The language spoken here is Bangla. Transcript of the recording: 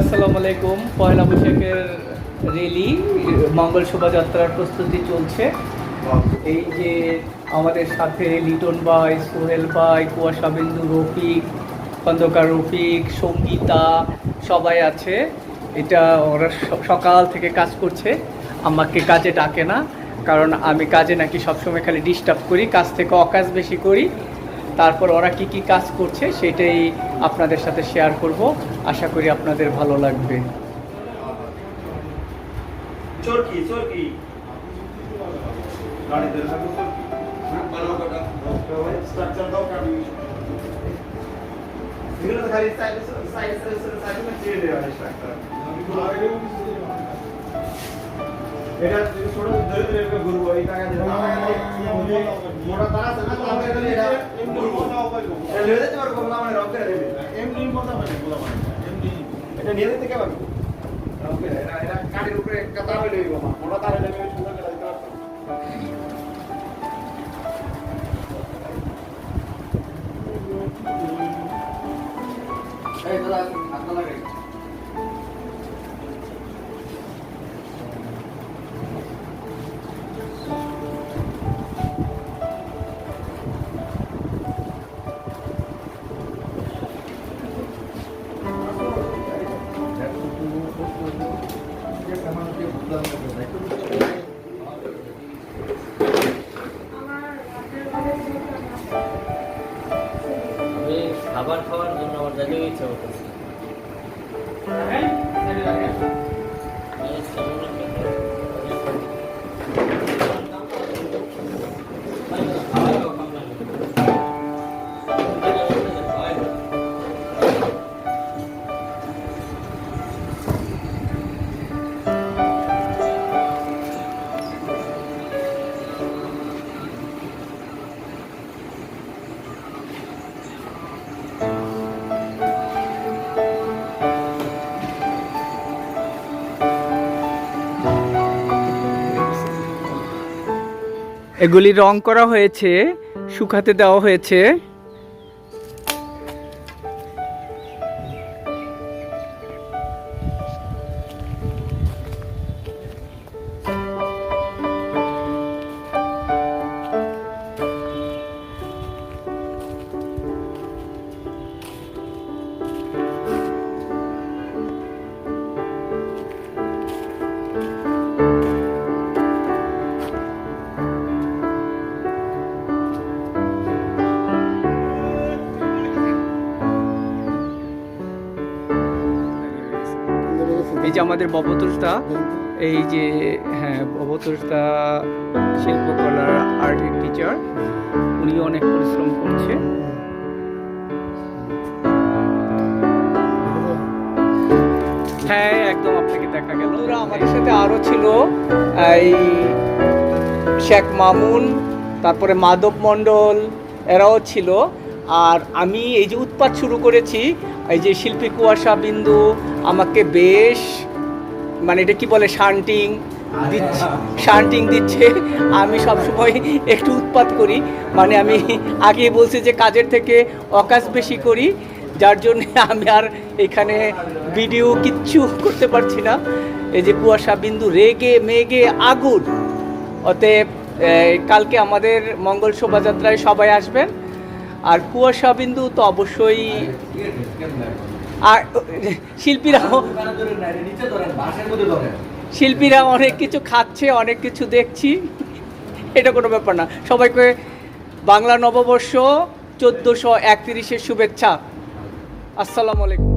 আসসালামু আলাইকুম। পয়লা বৈশাখের রেলি মঙ্গল শোভাযাত্রার প্রস্তুতি চলছে। এই যে আমাদের সাথে লিটন ভাই, সোহেল ভাই, কুয়াশা বিন্দু, রফিক, খন্দকার রফিক, সঙ্গীতা, সবাই আছে। এটা ওরা সকাল থেকে কাজ করছে। আমাকে কাজে ডাকে না, কারণ আমি কাজে নাকি সবসময় খালি ডিস্টার্ব করি, কাজ থেকে অকাজ বেশি করি। তারপর ওরা কি কি কাজ করছে সেটাই আপনাদের সাথে শেয়ার করব আশা করি আপনাদের ভালো লাগবে চরকি চরকি গাড়ি ধরে থাকো চরকি স্ট্রাকচার দাও কাটি এগুলো খালি side side side side side চেয়ে দেওয়া স্ট্রাকচার এটা ছোট ধরে ধরে ঘুরবো এই টাকা দিয়ে মোটা তার আছে না তো আমরা এটা এটা ঘুরবো এটা নিয়ে যেতে পারব না মানে রক করে দেবে এমনি মোটা মানে গোলা মানে এমনি এটা নিয়ে যেতে কে পারব রক এটা এটা কাঠের উপরে কাটা হয়ে লইব মোটা তার হলে আমি সুন্দর করে দিতে পারতাম এই দাদা খাবার খাওয়ার জন্য আমার যাইতে ইচ্ছা করতেছে। এগুলি রং করা হয়েছে শুকাতে দেওয়া হয়েছে। এই যে আমাদের ববতুষদা এই যে হ্যাঁ ববতুষদা শিল্পকলার আর্টের টিচার উনি অনেক পরিশ্রম করছে। হ্যাঁ একদম আপনাকে দেখা গেল। ওরা আমাদের সাথে আরও ছিল। এই শেখ মামুন, তারপরে মাধব মণ্ডল, এরাও ছিল। আর আমি এই যে উৎপাত শুরু করেছি, এই যে শিল্পী কুয়াশা বিন্দু, আমাকে বেশ মানে এটা কি বলে শান্টিং দিচ্ছে শান্টিং দিচ্ছে। আমি সবসময় একটু উৎপাত করি। মানে আমি আগে বলছি যে কাজের থেকে অকাজ বেশি করি, যার জন্য আমি আর এখানে ভিডিও কিচ্ছু করতে পারছি না। এই যে কুয়াশা বিন্দু, রেগে মেগে আগুন। অতএব কালকে আমাদের মঙ্গল শোভাযাত্রায় সবাই আসবেন। আর কুয়াশা বিন্দু তো অবশ্যই আর শিল্পীরা শিল্পীরা অনেক কিছু খাচ্ছে, অনেক কিছু দেখছি। এটা কোনো ব্যাপার না। সবাইকে বাংলা নববর্ষ চোদ্দোশো একত্রিশের শুভেচ্ছা। আসসালামু আলাইকুম।